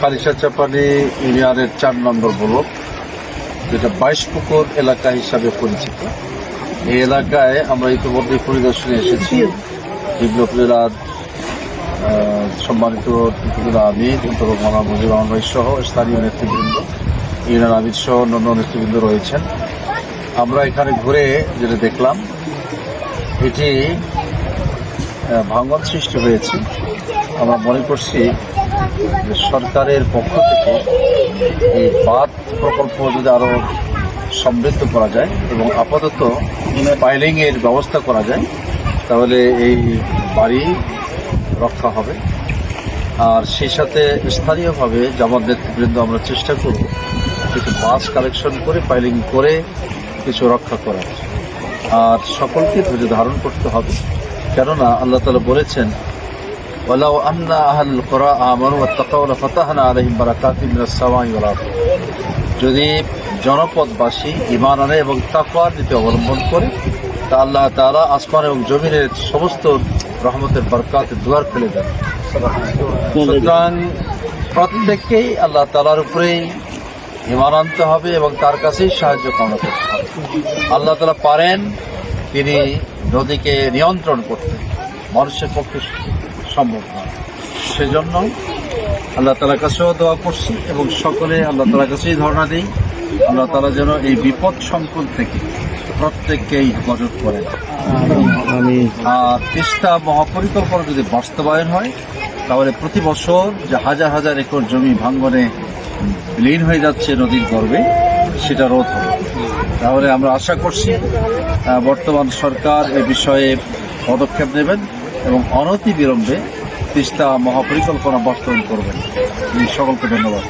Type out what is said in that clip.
খারিসা চাপানি ইউনিয়নের চার নম্বর ব্লক যেটা বাইশ পুকুর এলাকা হিসাবে পরিচিত। এই এলাকায় আমরা ইতিমধ্যে পরিদর্শনে এসেছি। বিপ্লব জেলার আহ, সম্মানিত টিপুজুল আমির অন্তর্গত সহ স্থানীয় নেতৃবৃন্দ ইউনিয়ন আমির সহ অন্যান্য নেতৃবৃন্দ রয়েছেন। আমরা এখানে ঘুরে যেটা দেখলাম এটি ভাঙন সৃষ্টি হয়েছে। আমরা মনে করছি সরকারের পক্ষ থেকে এই বাঁধ প্রকল্প যদি আরও সমৃদ্ধ করা যায় এবং আপাতত পাইলিং এর ব্যবস্থা করা যায়, তাহলে এই বাড়ি রক্ষা হবে। আর সেই সাথে স্থানীয়ভাবে জামাত নেতৃবৃন্দ আমরা চেষ্টা করব কিছু বাস কালেকশন করে পাইলিং করে কিছু রক্ষা করার। আর সকলকে ধৈর্য ধারণ করতে হবে। কেননা আল্লাহ তালা বলেছেন ولو أن أهل القرى آمنوا واتقوا لفتحنا عليهم بركات من السماء والأرض যদি জনপদবাসী ইমান আনে এবং তাকওয়ার নীতি অবলম্বন করে তা আল্লাহ তাআলা আসমান এবং জমিনের সমস্ত রহমতের বরকাত দুয়ার ফেলে দেন সুতরাং প্রত্যেককেই আল্লাহ তাআলার উপরেই ইমান আনতে হবে এবং তার কাছেই সাহায্য কামনা করতে হবে আল্লাহ তাআলা পারেন তিনি নদীকে নিয়ন্ত্রণ করতে মানুষের পক্ষে সম্ভব নয় সেজন্য আল্লাহ তালার কাছেও দোয়া করছি এবং সকলে আল্লাহ তালার কাছেই ধারণা দিই আল্লাহ তালা যেন এই বিপদ সংকুল থেকে প্রত্যেককেই হেফাজত করে আর তিস্তা মহাপরিকল্পনা যদি বাস্তবায়ন হয় তাহলে প্রতি বছর যে হাজার হাজার একর জমি ভাঙ্গনে বিলীন হয়ে যাচ্ছে নদীর গর্ভে সেটা রোধ হবে। তাহলে আমরা আশা করছি বর্তমান সরকার এ বিষয়ে পদক্ষেপ নেবেন। এবং অনতি বিলম্বে তিস্তা মহাপরিকল্পনা বাস্তবায়ন করবেন। সকলকে ধন্যবাদ।